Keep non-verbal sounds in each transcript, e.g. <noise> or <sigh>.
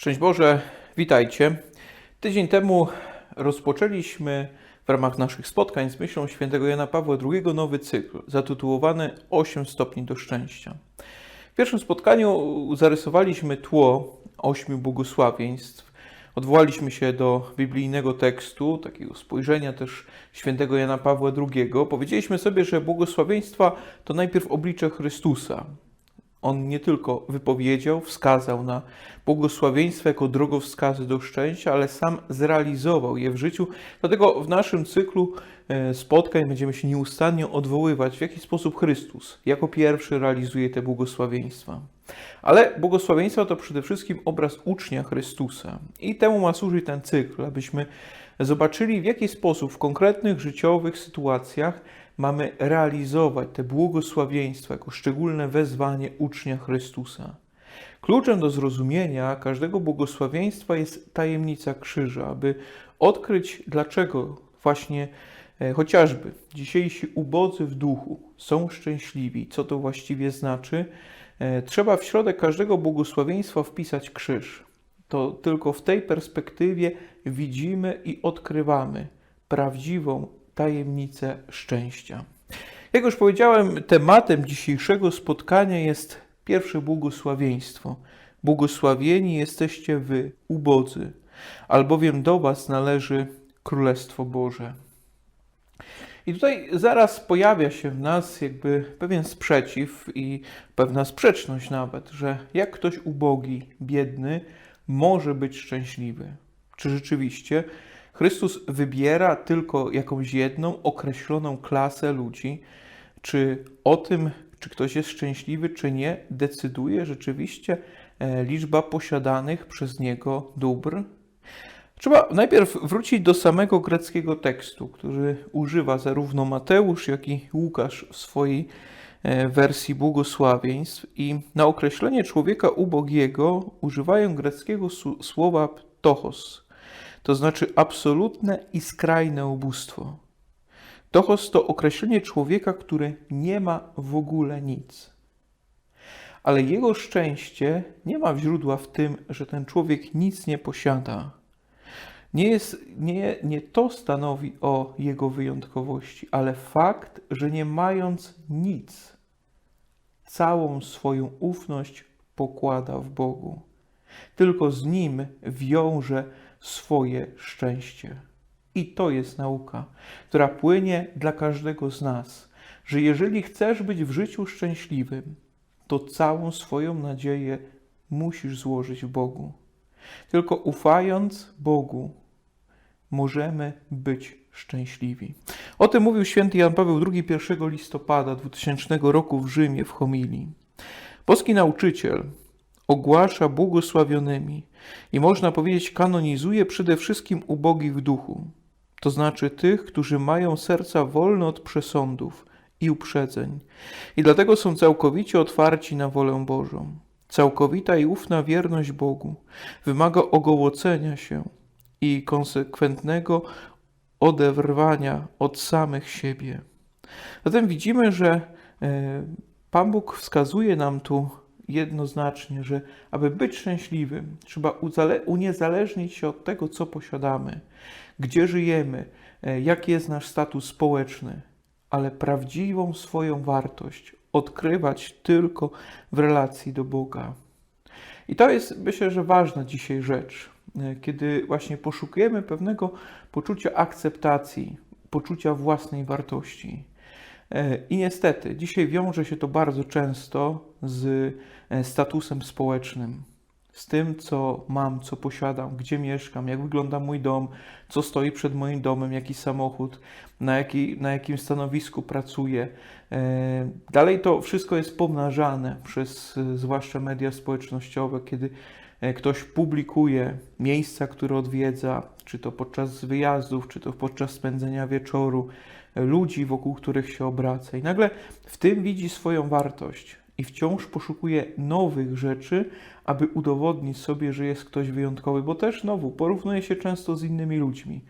Szczęść Boże, witajcie. Tydzień temu rozpoczęliśmy w ramach naszych spotkań z myślą świętego Jana Pawła II nowy cykl zatytułowany 8 stopni do szczęścia. W pierwszym spotkaniu zarysowaliśmy tło ośmiu błogosławieństw. Odwołaliśmy się do biblijnego tekstu, takiego spojrzenia też świętego Jana Pawła II. Powiedzieliśmy sobie, że błogosławieństwa to najpierw oblicze Chrystusa, on nie tylko wypowiedział, wskazał na błogosławieństwo jako drogowskazy do szczęścia, ale sam zrealizował je w życiu. Dlatego w naszym cyklu e, spotkań będziemy się nieustannie odwoływać, w jaki sposób Chrystus jako pierwszy realizuje te błogosławieństwa. Ale błogosławieństwa to przede wszystkim obraz ucznia Chrystusa. I temu ma służyć ten cykl, abyśmy zobaczyli, w jaki sposób w konkretnych życiowych sytuacjach mamy realizować te błogosławieństwa jako szczególne wezwanie ucznia Chrystusa. Kluczem do zrozumienia każdego błogosławieństwa jest tajemnica krzyża, aby odkryć, dlaczego właśnie e, chociażby dzisiejsi ubodzy w duchu są szczęśliwi, co to właściwie znaczy, e, trzeba w środek każdego błogosławieństwa wpisać krzyż. To tylko w tej perspektywie widzimy i odkrywamy prawdziwą tajemnicę szczęścia. Jak już powiedziałem, tematem dzisiejszego spotkania jest pierwsze błogosławieństwo. Błogosławieni jesteście wy, ubodzy, albowiem do was należy Królestwo Boże. I tutaj zaraz pojawia się w nas jakby pewien sprzeciw i pewna sprzeczność nawet, że jak ktoś ubogi, biedny, może być szczęśliwy. Czy rzeczywiście Chrystus wybiera tylko jakąś jedną określoną klasę ludzi, czy o tym, czy ktoś jest szczęśliwy, czy nie, decyduje rzeczywiście e, liczba posiadanych przez niego dóbr? Trzeba najpierw wrócić do samego greckiego tekstu, który używa zarówno Mateusz, jak i Łukasz w swojej e, wersji błogosławieństw. I na określenie człowieka ubogiego używają greckiego słowa ptochos, to znaczy absolutne i skrajne ubóstwo. Tochos to określenie człowieka, który nie ma w ogóle nic. Ale jego szczęście nie ma źródła w tym, że ten człowiek nic nie posiada. Nie, jest, nie, nie to stanowi o jego wyjątkowości, ale fakt, że nie mając nic, całą swoją ufność pokłada w Bogu. Tylko z nim wiąże swoje szczęście. I to jest nauka, która płynie dla każdego z nas, że jeżeli chcesz być w życiu szczęśliwym, to całą swoją nadzieję musisz złożyć w Bogu. Tylko ufając Bogu, możemy być szczęśliwi. O tym mówił święty Jan Paweł II 1 listopada 2000 roku w Rzymie w homilii. Boski nauczyciel ogłasza błogosławionymi i można powiedzieć kanonizuje przede wszystkim ubogich w duchu, to znaczy tych, którzy mają serca wolne od przesądów i uprzedzeń i dlatego są całkowicie otwarci na wolę Bożą. Całkowita i ufna wierność Bogu wymaga ogołocenia się i konsekwentnego oderwania od samych siebie. Zatem widzimy, że e, Pan Bóg wskazuje nam tu jednoznacznie, że aby być szczęśliwym, trzeba uniezależnić się od tego, co posiadamy, gdzie żyjemy, e, jaki jest nasz status społeczny, ale prawdziwą swoją wartość odkrywać tylko w relacji do Boga. I to jest, myślę, że ważna dzisiaj rzecz, e, kiedy właśnie poszukujemy pewnego poczucia akceptacji, poczucia własnej wartości. E, I niestety, dzisiaj wiąże się to bardzo często z e, statusem społecznym, z tym, co mam, co posiadam, gdzie mieszkam, jak wygląda mój dom, co stoi przed moim domem, jaki samochód, na, jaki, na jakim stanowisku pracuję. E, dalej to wszystko jest pomnażane przez zwłaszcza media społecznościowe, kiedy ktoś publikuje miejsca, które odwiedza, czy to podczas wyjazdów, czy to podczas spędzenia wieczoru, ludzi, wokół których się obraca. I nagle w tym widzi swoją wartość i wciąż poszukuje nowych rzeczy, aby udowodnić sobie, że jest ktoś wyjątkowy, bo też znowu porównuje się często z innymi ludźmi.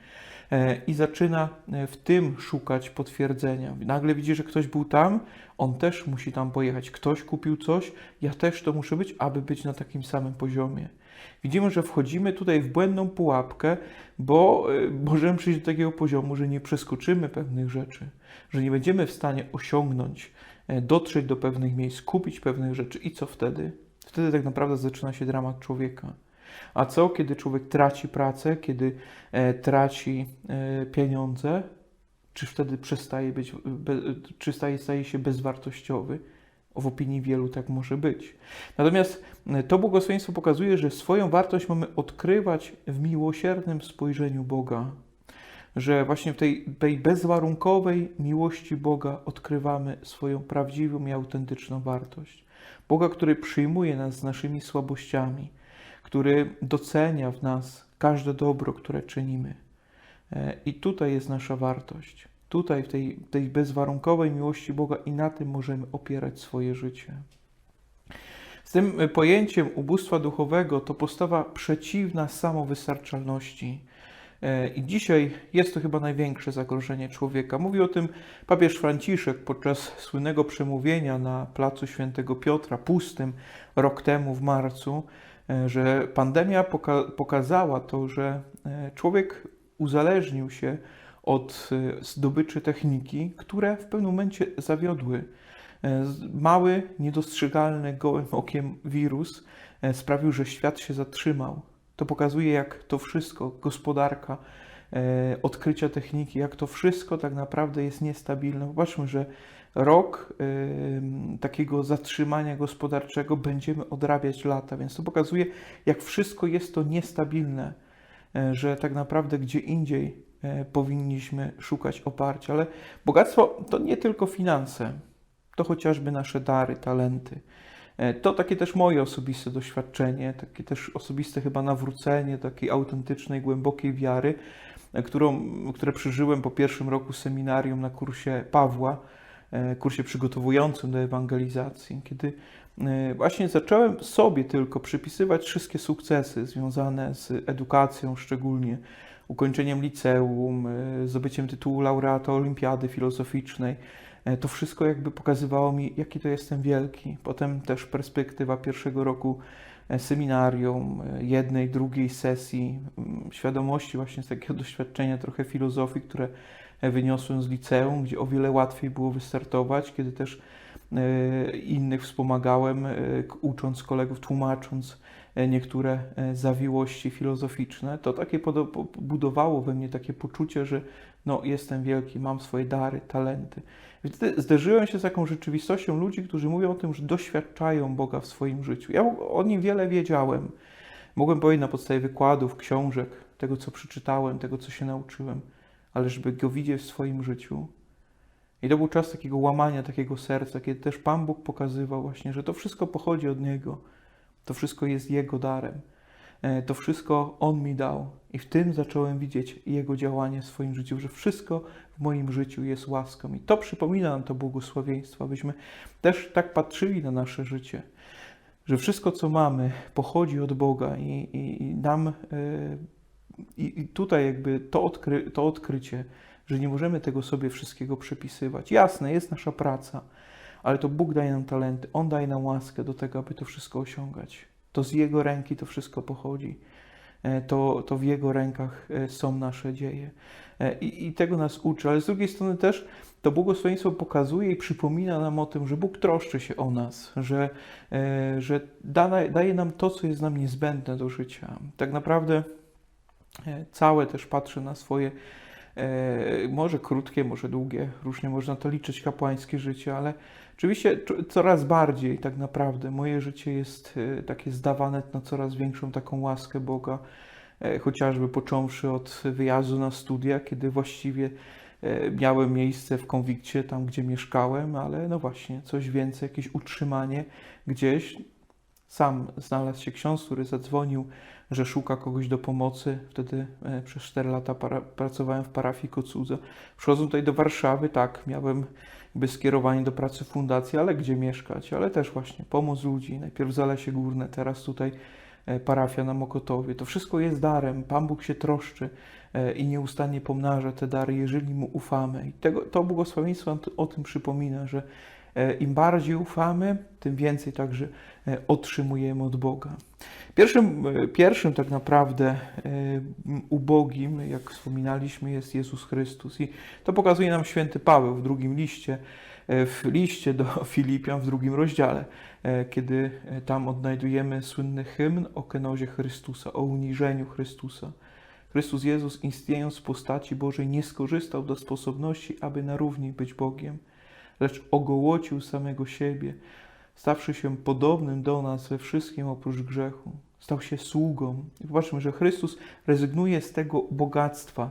e, i zaczyna e, w tym szukać potwierdzenia. Nagle widzi, że ktoś był tam, on też musi tam pojechać. Ktoś kupił coś, ja też to muszę być, aby być na takim samym poziomie. Widzimy, że wchodzimy tutaj w błędną pułapkę, bo e, możemy przyjść do takiego poziomu, że nie przeskoczymy pewnych rzeczy, że nie będziemy w stanie osiągnąć, e, dotrzeć do pewnych miejsc, kupić pewnych rzeczy. I co wtedy? Wtedy tak naprawdę zaczyna się dramat człowieka. A co, kiedy człowiek traci pracę, kiedy e, traci pieniądze? Czy wtedy przestaje być, czy staje, staje się bezwartościowy? W opinii wielu tak może być. Natomiast e, to błogosławieństwo pokazuje, że swoją wartość mamy odkrywać w miłosiernym spojrzeniu Boga. Że właśnie w tej, tej bezwarunkowej miłości Boga odkrywamy swoją prawdziwą i autentyczną wartość. Boga, który przyjmuje nas z naszymi słabościami, który docenia w nas każde dobro, które czynimy. E, I tutaj jest nasza wartość. Tutaj, w tej, tej bezwarunkowej miłości Boga, i na tym możemy opierać swoje życie. Z tym pojęciem ubóstwa duchowego to postawa przeciwna samowystarczalności. E, I dzisiaj jest to chyba największe zagrożenie człowieka. Mówi o tym papież Franciszek podczas słynnego przemówienia na placu Świętego Piotra, pustym rok temu w marcu, e, że pandemia poka pokazała to, że e, człowiek uzależnił się od zdobyczy techniki, które w pewnym momencie zawiodły. Mały, niedostrzegalny gołym okiem wirus sprawił, że świat się zatrzymał. To pokazuje, jak to wszystko, gospodarka, e, odkrycia techniki, jak to wszystko tak naprawdę jest niestabilne. Zobaczmy, że rok e, takiego zatrzymania gospodarczego będziemy odrabiać lata, więc to pokazuje, jak wszystko jest to niestabilne, e, że tak naprawdę gdzie indziej e, powinniśmy szukać oparcia. Ale bogactwo to nie tylko finanse, to chociażby nasze dary, talenty. E, To takie też moje osobiste doświadczenie, takie też osobiste chyba nawrócenie takiej autentycznej, głębokiej wiary, e, którą, które przeżyłem po pierwszym roku seminarium na kursie Pawła, e, kursie przygotowującym do ewangelizacji, kiedy e, właśnie zacząłem sobie tylko przypisywać wszystkie sukcesy związane z edukacją, szczególnie ukończeniem liceum, e, zdobyciem tytułu laureata olimpiady filozoficznej. E, To wszystko jakby pokazywało mi, jaki to jestem wielki. Potem też perspektywa pierwszego roku e, seminarium, jednej, drugiej sesji, mm, świadomości właśnie z takiego <laughs> doświadczenia trochę filozofii, które wyniosłem z liceum, gdzie o wiele łatwiej było wystartować, kiedy też innych wspomagałem, ucząc kolegów, tłumacząc niektóre e, zawiłości filozoficzne. To takie budowało we mnie takie poczucie, że no, jestem wielki, mam swoje dary, talenty. Wtedy zderzyłem się z taką rzeczywistością ludzi, którzy mówią o tym, że doświadczają Boga w swoim życiu. Ja o nim wiele wiedziałem. Mogłem powiedzieć na podstawie wykładów, książek, tego co przeczytałem, tego co się nauczyłem, ale żeby go widzieć w swoim życiu. I to był czas takiego łamania takiego serca, kiedy też Pan Bóg pokazywał właśnie, że to wszystko pochodzi od Niego. To wszystko jest Jego darem. E, To wszystko On mi dał. I w tym zacząłem widzieć Jego działanie w swoim życiu, że wszystko w moim życiu jest łaską. I to przypomina nam to błogosławieństwo, abyśmy też tak patrzyli na nasze życie, że wszystko, co mamy, pochodzi od Boga i, i, i nam e, i, i tutaj jakby to, odkry, to odkrycie, że nie możemy tego sobie wszystkiego przypisywać. Jasne, jest nasza praca, ale to Bóg daje nam talenty, On daje nam łaskę do tego, aby to wszystko osiągać. To z Jego ręki to wszystko pochodzi. E, To, to w Jego rękach e, są nasze dzieje. E, I, I tego nas uczy, ale z drugiej strony też to błogosławieństwo pokazuje i przypomina nam o tym, że Bóg troszczy się o nas, że, że da, daje nam to, co jest nam niezbędne do życia. Tak naprawdę całe też patrzę na swoje, może krótkie, może długie, różnie można to liczyć, kapłańskie życie, ale oczywiście coraz bardziej tak naprawdę moje życie jest e, takie zdawane na coraz większą taką łaskę Boga, e, chociażby począwszy od wyjazdu na studia, kiedy właściwie e, miałem miejsce w konwikcie, tam gdzie mieszkałem, ale no właśnie, coś więcej, jakieś utrzymanie gdzieś. Sam znalazł się ksiądz, który zadzwonił, że szuka kogoś do pomocy. Wtedy e, przez 4 lata para, pracowałem w parafii Kocudza. Przychodząc tutaj do Warszawy, tak, miałem jakby skierowanie do pracy w fundacji, ale gdzie mieszkać? Ale też właśnie pomoc ludzi. Najpierw Zalesie Górne, teraz tutaj e, parafia na Mokotowie. To wszystko jest darem. Pan Bóg się troszczy e, i nieustannie pomnaża te dary, jeżeli Mu ufamy. I tego, to błogosławieństwo o tym przypomina, że im bardziej ufamy, tym więcej także e, otrzymujemy od Boga. Pierwszym, e, pierwszym tak naprawdę e, ubogim, jak wspominaliśmy, jest Jezus Chrystus. I to pokazuje nam święty Paweł w drugim liście, e, w liście do <laughs> Filipian w drugim rozdziale, e, kiedy e, tam odnajdujemy słynny hymn o kenozie Chrystusa, o uniżeniu Chrystusa. Chrystus Jezus, istniejąc w postaci Bożej, nie skorzystał do sposobności, aby na równi być Bogiem, lecz ogołocił samego siebie, stawszy się podobnym do nas we wszystkim oprócz grzechu. Stał się sługą. I popatrzmy, że Chrystus rezygnuje z tego bogactwa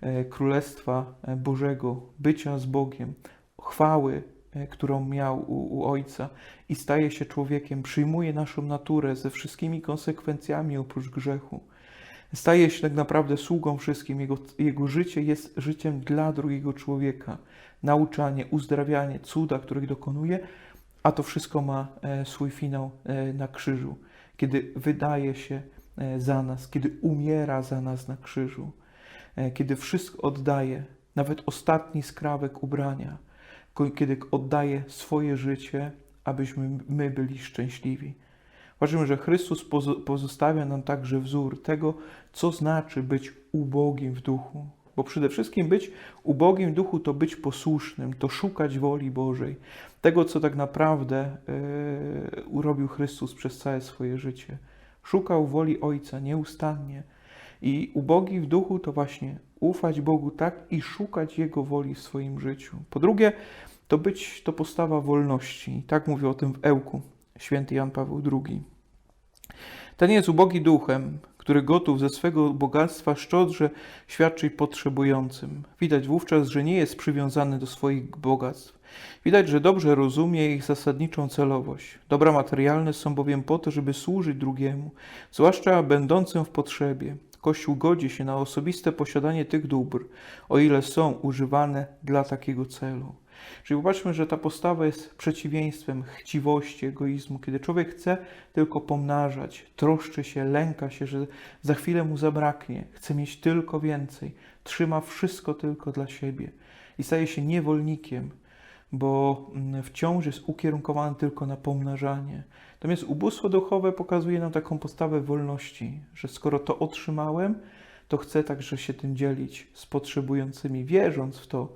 e, Królestwa e, Bożego, bycia z Bogiem, chwały, e, którą miał u, u Ojca i staje się człowiekiem, przyjmuje naszą naturę ze wszystkimi konsekwencjami oprócz grzechu. Staje się tak naprawdę sługą wszystkim. Jego, jego życie jest życiem dla drugiego człowieka. Nauczanie, uzdrawianie, cuda, których dokonuje, a to wszystko ma e, swój finał e, na krzyżu, kiedy wydaje się e, za nas, kiedy umiera za nas na krzyżu, kiedy wszystko oddaje, nawet ostatni skrawek ubrania, kiedy oddaje swoje życie, abyśmy my byli szczęśliwi. Uważamy, że Chrystus pozo- pozostawia nam także wzór tego, co znaczy być ubogim w duchu. Bo przede wszystkim być ubogim duchu to być posłusznym, to szukać woli Bożej. Tego, co tak naprawdę yy, urobił Chrystus przez całe swoje życie. Szukał woli Ojca nieustannie. I ubogi w duchu to właśnie ufać Bogu tak i szukać Jego woli w swoim życiu. Po drugie, to być to postawa wolności. I tak mówił o tym w Ełku święty Jan Paweł II. Ten jest ubogi duchem, który gotów ze swego bogactwa szczodrze świadczyć potrzebującym. Widać wówczas, że nie jest przywiązany do swoich bogactw. Widać, że dobrze rozumie ich zasadniczą celowość. Dobra materialne są bowiem po to, żeby służyć drugiemu, zwłaszcza będącym w potrzebie. Kościół godzi się na osobiste posiadanie tych dóbr, o ile są używane dla takiego celu. Czyli popatrzmy, że ta postawa jest przeciwieństwem chciwości, egoizmu, kiedy człowiek chce tylko pomnażać, troszczy się, lęka się, że za chwilę mu zabraknie, chce mieć tylko więcej, trzyma wszystko tylko dla siebie i staje się niewolnikiem, bo mm, wciąż jest ukierunkowany tylko na pomnażanie. Natomiast ubóstwo duchowe pokazuje nam taką postawę wolności, że skoro to otrzymałem, to chcę także się tym dzielić z potrzebującymi, wierząc w to,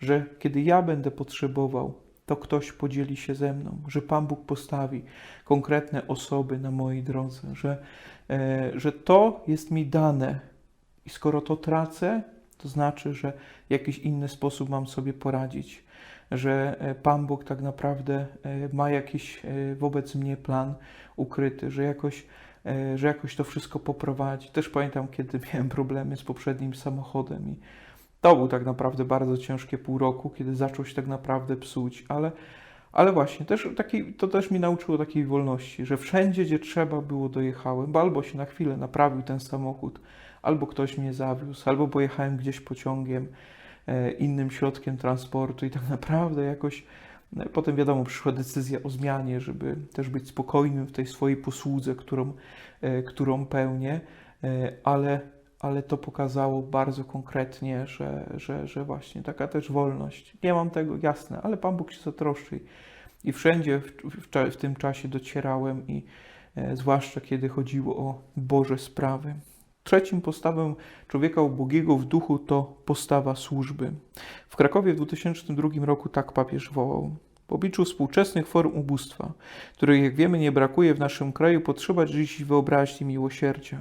że kiedy ja będę potrzebował, to ktoś podzieli się ze mną, że Pan Bóg postawi konkretne osoby na mojej drodze, że, e, że to jest mi dane i skoro to tracę, to znaczy, że w jakiś inny sposób mam sobie poradzić, że e, Pan Bóg tak naprawdę e, ma jakiś wobec mnie plan ukryty, że jakoś, że jakoś to wszystko poprowadzi. Też pamiętam, kiedy <laughs> miałem problemy z poprzednim samochodem i to był tak naprawdę bardzo ciężkie pół roku, kiedy zaczął się tak naprawdę psuć, ale, ale właśnie, też taki, to też mi nauczyło takiej wolności, że wszędzie, gdzie trzeba było, dojechałem, bo albo się na chwilę naprawił ten samochód, albo ktoś mnie zawiózł, albo pojechałem gdzieś pociągiem, e, innym środkiem transportu i tak <laughs> naprawdę jakoś no, potem wiadomo, przyszła decyzja o zmianie, żeby też być spokojnym w tej swojej posłudze, którą, e, którą pełnię, e, ale ale to pokazało bardzo konkretnie, że, że, że właśnie taka też wolność. Nie mam tego, jasne, ale Pan Bóg się zatroszczy. I wszędzie w, w, w tym czasie docierałem, i e, zwłaszcza kiedy chodziło o Boże sprawy. Trzecim postawą człowieka ubogiego w duchu to postawa służby. W Krakowie w 2002 roku tak papież wołał. W obliczu współczesnych form ubóstwa, których jak wiemy nie brakuje w naszym kraju, potrzeba dziś wyobraźni miłosierdzia.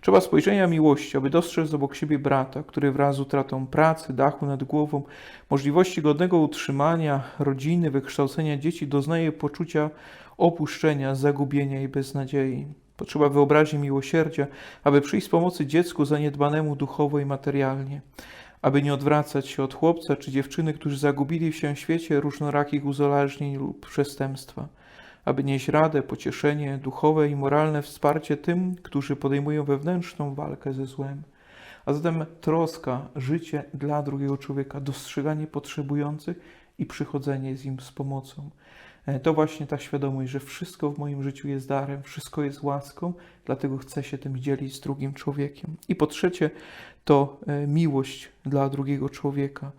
Trzeba spojrzenia miłości, aby dostrzec obok siebie brata, który wraz z utratą pracy, dachu nad głową, możliwości godnego utrzymania rodziny, wykształcenia dzieci doznaje poczucia opuszczenia, zagubienia i beznadziei. Potrzeba wyobraźni miłosierdzia, aby przyjść z pomocy dziecku zaniedbanemu duchowo i materialnie, aby nie odwracać się od chłopca czy dziewczyny, którzy zagubili się w świecie różnorakich uzależnień lub przestępstwa aby nieść radę, pocieszenie, duchowe i moralne wsparcie tym, którzy podejmują wewnętrzną walkę ze złem. A zatem troska, życie dla drugiego człowieka, dostrzeganie potrzebujących i przychodzenie z Nim z pomocą. E, To właśnie ta świadomość, że wszystko w moim życiu jest darem, wszystko jest łaską, dlatego chcę się tym dzielić z drugim człowiekiem. I po trzecie, to e, miłość dla drugiego człowieka.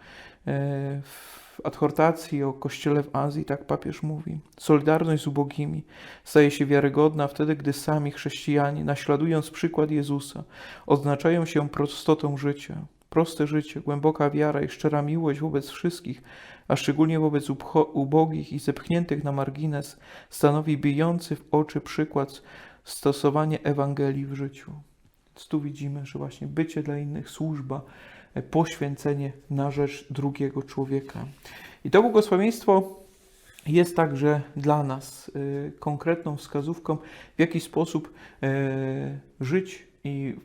E, W adhortacji o Kościele w Azji tak papież mówi: Solidarność z ubogimi staje się wiarygodna wtedy, gdy sami chrześcijanie, naśladując przykład Jezusa, odznaczają się prostotą życia. Proste życie, głęboka wiara i szczera miłość wobec wszystkich, a szczególnie wobec ubogich i zepchniętych na margines, stanowi bijący w oczy przykład stosowania Ewangelii w życiu. Więc tu widzimy, że właśnie bycie dla innych, służba, e, poświęcenie na rzecz drugiego człowieka. I to błogosławieństwo jest także dla nas y, konkretną wskazówką, w jaki sposób e, żyć i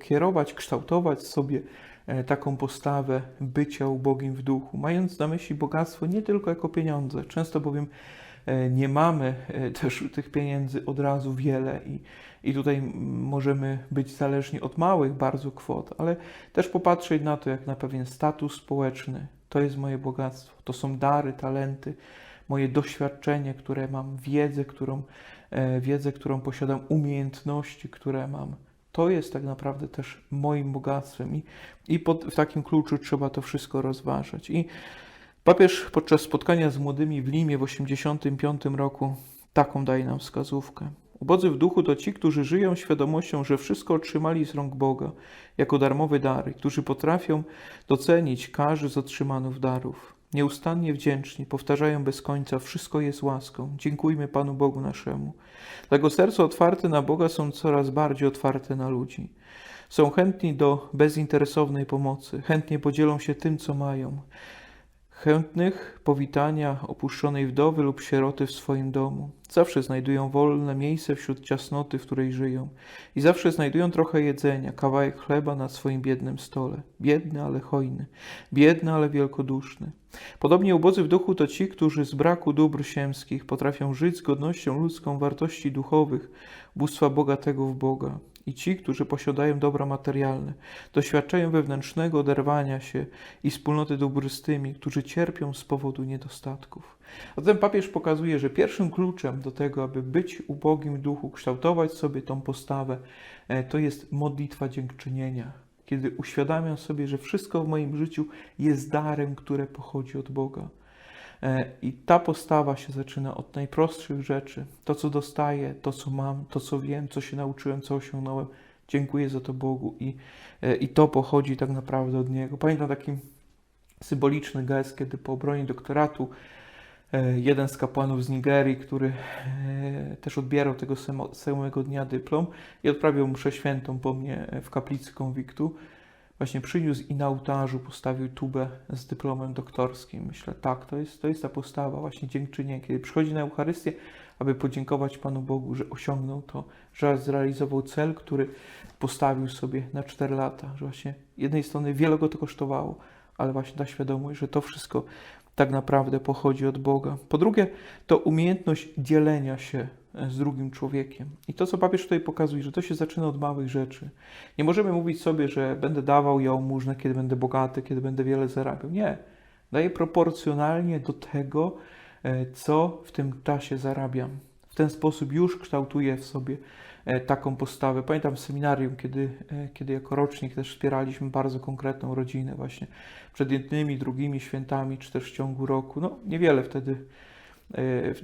kierować, kształtować sobie e, taką postawę bycia ubogim w duchu, mając na myśli bogactwo nie tylko jako pieniądze. Często bowiem e, nie mamy e, też tych pieniędzy od razu wiele i, i tutaj możemy być zależni od małych bardzo kwot, ale też popatrzeć na to jak na pewien status społeczny. To jest moje bogactwo, to są dary, talenty, moje doświadczenie, które mam, wiedzę, którą, wiedzę, którą posiadam, umiejętności, które mam. To jest tak naprawdę też moim bogactwem i, i pod, w takim kluczu trzeba to wszystko rozważać. I papież podczas spotkania z młodymi w Limie w 1985 roku taką daje nam wskazówkę. Ubodzy w duchu to ci, którzy żyją świadomością, że wszystko otrzymali z rąk Boga jako darmowe dary, którzy potrafią docenić każdy z otrzymanych darów. Nieustannie wdzięczni, powtarzają bez końca: Wszystko jest łaską. Dziękujmy Panu Bogu naszemu. Dlatego serca otwarte na Boga są coraz bardziej otwarte na ludzi. Są chętni do bezinteresownej pomocy, chętnie podzielą się tym, co mają. Chętnych powitania opuszczonej wdowy lub sieroty w swoim domu. Zawsze znajdują wolne miejsce wśród ciasnoty, w której żyją. I zawsze znajdują trochę jedzenia, kawałek chleba na swoim biednym stole. Biedny, ale hojny. Biedny, ale wielkoduszny. Podobnie ubodzy w duchu to ci, którzy z braku dóbr ziemskich potrafią żyć z godnością ludzką wartości duchowych, bóstwa bogatego w Boga. I ci, którzy posiadają dobra materialne, doświadczają wewnętrznego oderwania się i wspólnoty dóbr z tymi, którzy cierpią z powodu niedostatków. A zatem papież pokazuje, że pierwszym kluczem do tego, aby być ubogim duchu, kształtować sobie tą postawę, e, to jest modlitwa dziękczynienia. Kiedy uświadamiam sobie, że wszystko w moim życiu jest darem, które pochodzi od Boga. E, I ta postawa się zaczyna od najprostszych rzeczy. To, co dostaję, to, co mam, to, co wiem, co się nauczyłem, co osiągnąłem. Dziękuję za to Bogu i, e, i to pochodzi tak naprawdę od Niego. Pamiętam taki symboliczny gest, kiedy po obronie doktoratu e, jeden z kapłanów z Nigerii, który też odbierał tego samego dnia dyplom i odprawiał mszę świętą po mnie w kaplicy konwiktu, właśnie przyniósł i na ołtarzu postawił tubę z dyplomem doktorskim. Myślę, tak, to jest, to jest ta postawa, właśnie dziękczynienie, kiedy przychodzi na Eucharystię, aby podziękować Panu Bogu, że osiągnął to, że zrealizował cel, który postawił sobie na 4 lata, że właśnie jednej strony wiele go to kosztowało, ale właśnie ta świadomość, że to wszystko tak naprawdę pochodzi od Boga. Po drugie, to umiejętność dzielenia się z drugim człowiekiem. I to, co papież tutaj pokazuje, że to się zaczyna od małych rzeczy. Nie możemy mówić sobie, że będę dawał jałmużnę, kiedy będę bogaty, kiedy będę wiele zarabiał. Nie. Daję proporcjonalnie do tego, e, co w tym czasie zarabiam. W ten sposób już kształtuję w sobie e, taką postawę. Pamiętam w seminarium, kiedy, e, kiedy jako rocznik też wspieraliśmy bardzo konkretną rodzinę właśnie przed jednymi, drugimi świętami, czy też w ciągu roku. No niewiele wtedy, e,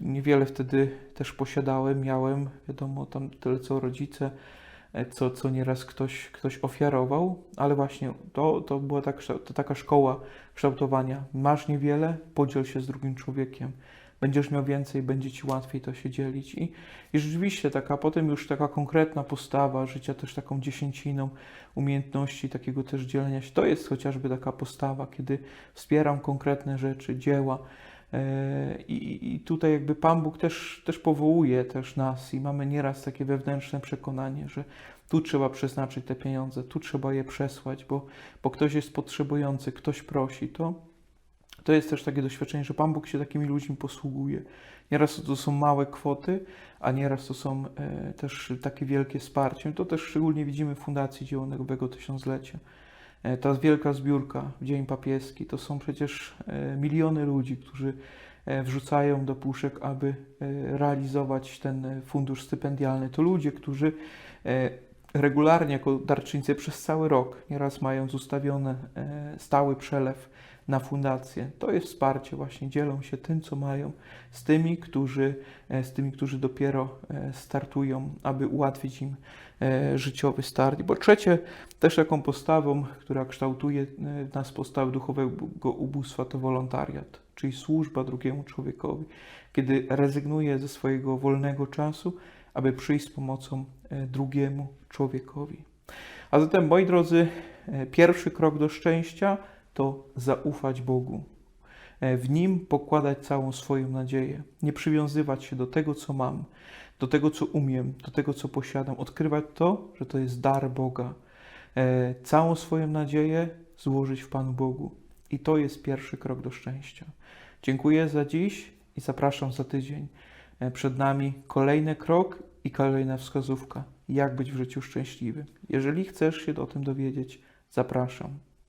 niewiele wtedy też posiadałem, miałem, wiadomo, tam tyle co rodzice, e, co, co nieraz ktoś, ktoś ofiarował, ale właśnie to, to była tak, to taka szkoła kształtowania. Masz niewiele, podziel się z drugim człowiekiem. Będziesz miał więcej, będzie ci łatwiej to się dzielić. I, I rzeczywiście taka potem już taka konkretna postawa życia, też taką dziesięciną umiejętności, takiego też dzielenia się. To jest chociażby taka postawa, kiedy wspieram konkretne rzeczy, dzieła. E, I, I tutaj jakby Pan Bóg też, też powołuje też nas i mamy nieraz takie wewnętrzne przekonanie, że tu trzeba przeznaczyć te pieniądze, tu trzeba je przesłać, bo, bo ktoś jest potrzebujący, ktoś prosi. To, to jest też takie doświadczenie, że Pan Bóg się takimi ludźmi posługuje. Nieraz to są małe kwoty, a nieraz to są e, też takie wielkie wsparcie. To też szczególnie widzimy w Fundacji Dzieło Nowego Tysiąclecia. E, Ta wielka zbiórka w Dzień Papieski to są przecież e, miliony ludzi, którzy e, wrzucają do puszek, aby realizować ten fundusz stypendialny. To ludzie, którzy regularnie jako darczyńcy przez cały rok, nieraz mając ustawiony stały przelew na fundację. To jest wsparcie, właśnie dzielą się tym, co mają z tymi, którzy, e, z tymi, którzy dopiero e, startują, aby ułatwić im e, życiowy start. Bo trzecie, też taką postawą, która kształtuje nas postawę duchowego ubóstwa, to wolontariat, czyli służba drugiemu człowiekowi, kiedy rezygnuje ze swojego wolnego czasu, aby przyjść z pomocą drugiemu człowiekowi. A zatem, moi drodzy, pierwszy krok do szczęścia to zaufać Bogu. E, W Nim pokładać całą swoją nadzieję. Nie przywiązywać się do tego, co mam, do tego, co umiem, do tego, co posiadam. Odkrywać to, że to jest dar Boga. E, Całą swoją nadzieję złożyć w Panu Bogu. I to jest pierwszy krok do szczęścia. Dziękuję za dziś i zapraszam za tydzień. E, Przed nami kolejny krok i kolejna wskazówka, jak być w życiu szczęśliwym. Jeżeli chcesz się o tym dowiedzieć, zapraszam.